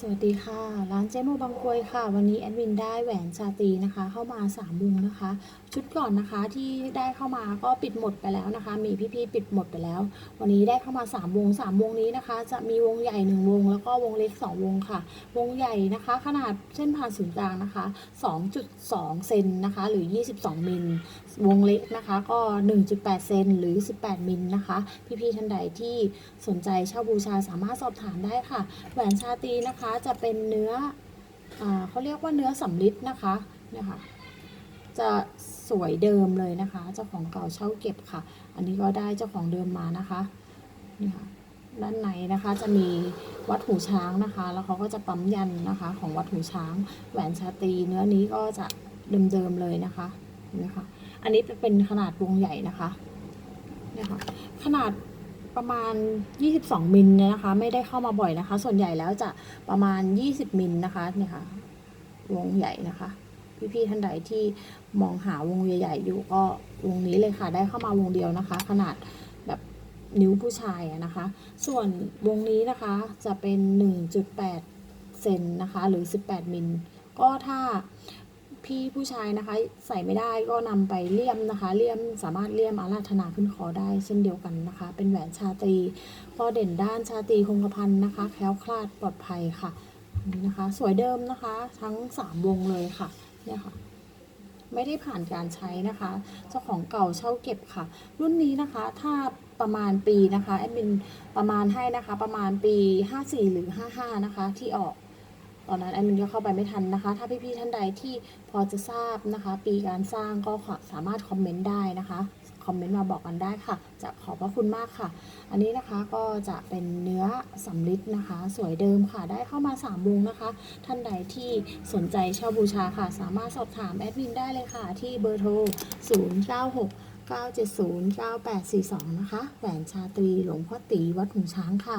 สวัสดีค่ะ ร้านเจโมบางกวยค่ะ วันนี้แอดมินได้แหวนชาตีนะคะ เข้ามา3วงนะคะ ชุดก่อนนะคะที่ได้เข้ามาก็ปิดหมดไปแล้วนะคะ มีพี่ๆปิดหมดไปแล้ว วันนี้ได้เข้ามา3วง3วงนี้นะคะ จะมีวงใหญ่ 1 วง แล้วก็วงเล็ก 2 วงค่ะ วงใหญ่นะคะ ขนาดเส้นผ่านศูนย์กลางนะคะ 2.2 เซนนะคะ หรือ 22 มิล วงเล็กนะคะก็ 1.8 เซนหรือ 18 มิลนะคะ พี่ๆท่านใดที่สนใจเช่าบูชาสามารถสอบถามได้ค่ะ แหวนชาตรีนะคะจะเป็นเนื้ออเขาเรียกว่าเนื้อสำลิดนะคะเนี่ยค่ะจะสวยเดิมเลยนะคะ เจ้าของเก่าเช่าเก็บค่ะ อันนี้ก็ได้เจ้าของเดิมมานะคะนี่ค่ะด้านในนะคะจะมีวัดหูช้างนะคะ แล้วเขาก็จะปั๊มยันนะคะ ของวัดหูช้าง แหวนชาตรีเนื้อนี้ก็จะเดิมๆเลยนะคะนไหมคะ อันนี้จะเป็นขนาดวงใหญ่นะคะเนี่ยค่ะขนาด ประมาณ 22 มิลเนี่ยนะคะ ไม่ได้เข้ามาบ่อยนะคะ ส่วนใหญ่แล้วจะประมาณ 20 มิลนะคะเนี่ยค่ะวงใหญ่นะคะ พี่ๆท่านใดที่มองหาวงใหญ่ ๆ อยู่ก็วงนี้เลยค่ะ ได้เข้ามาวงเดียวนะคะ ขนาดแบบนิ้วผู้ชายนะคะ ส่วนวงนี้นะคะจะเป็น 1.8 เซนนะคะ หรือ 18 มิลก็ถ้า พี่ผู้ชายนะคะ ใส่ไม่ได้ก็นำไปเลี่ยมนะคะเลี่ยมสามารถเลี่ยมอาราธนาขึ้นคอได้เช่นเดียวกันนะคะ เป็นแหวนชาตรีข้อเด่นด้านชาตรีคงกระพันนะคะ แคล้วคลาดปลอดภัยค่ะอันนี้นะคะ สวยเดิมนะคะ ทั้ง 3 วงเลยค่ะเนี่ยค่ะไม่ได้ผ่านการใช้นะคะ เจ้าของเก่าเช่าเก็บค่ะ รุ่นนี้นะคะถ้าประมาณปีนะคะแอดมินประมาณให้นะคะ ประมาณปี 54 หรือ 55 นะคะ ที่ออก ตอนนั้นแอดมินก็เข้าไปไม่ทันนะคะ ถ้าพี่ๆท่านใดที่พอจะทราบนะคะ ปีการสร้างก็สามารถคอมเมนต์ได้นะคะคอมเมนต์มาบอกกันได้ค่ะ จะขอบพระคุณมากค่ะ อันนี้นะคะก็จะเป็นเนื้อสำลิดนะคะ สวยเดิมค่ะ ได้เข้ามา3วงนะคะ ท่านใดที่สนใจเช่าบูชาค่ะ สามารถสอบถามแอดมินได้เลยค่ะ ที่เบอร์โทร 096 970 9842 นะคะ แหวนชาตรีหลวงพ่อตีวัดหูช้างค่ะ